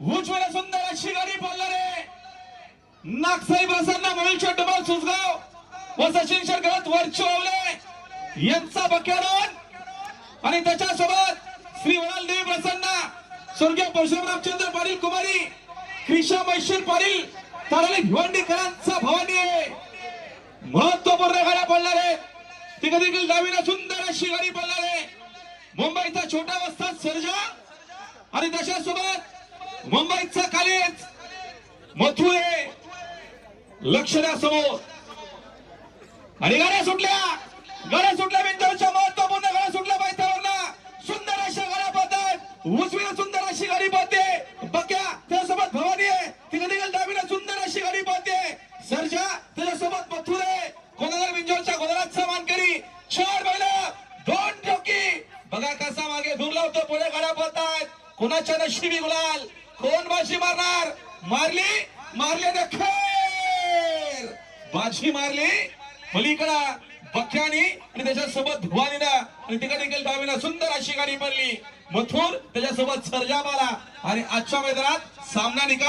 उजव्याला सुंदर अशी गाडी पडणारे नागसाई प्रसन्न मोहिलच्या डबल सुजगाव व सचिन शरकरत वरचोवले यांचा बक्यारण आणि त्याच्यासोबत श्री वडाल देवी प्रसन्ना स्वर्गीय परशुराम रामचंद्र पाटील कुमारी क्रिशा मैशीर पाटील ताराली भिवंडीकरांचा भवानी आहे. महत्त्वपूर्ण गाड्या पडणार आहेत. तिकडे देखील डावीला सुंदर अशी गाडी पडणार आहे. मुंबईचा छोटा वस्ताद सर्जा. आणि त्याच्यासोबत मुंबईचा कॉलेज मथुरे लक्ष द्या समोर आणि गाड्या सुटल्या गाड्या सुटल्या बिंदूच्या महत्त्वपूर्ण गाड्या सुटल्या पायथ्यावरला सुंदर अशा गाड्या पडतात. उजवीला सुंदर अशी गाडी पडते. बक्या त्यासोबत भवानी आहे. तिकडे देखील डावीला सुंदर अशी गाडी पडते. सर्जा त्याच्यासोबत मथुरे. गोदार बिंजोरच्या गोदाराचा मानकरी चार बैल दोन ठोकी. बघा कसा मागे धूर लावतो. पुढे गाड्या पडतात. कोणाच्या नशिबी गुलाल? कोण बाजी मारणार? मारली? मारले ना खेर! बाजी मारली. पलीकडा बख्यानी आणि त्याच्यासोबत धुवानीला आणि तिकडे देखील डावीला सुंदर अशी गाडी पडली. मथुर त्याच्यासोबत सर्जामाला. आणि आजच्या मैदानात सामना निकाल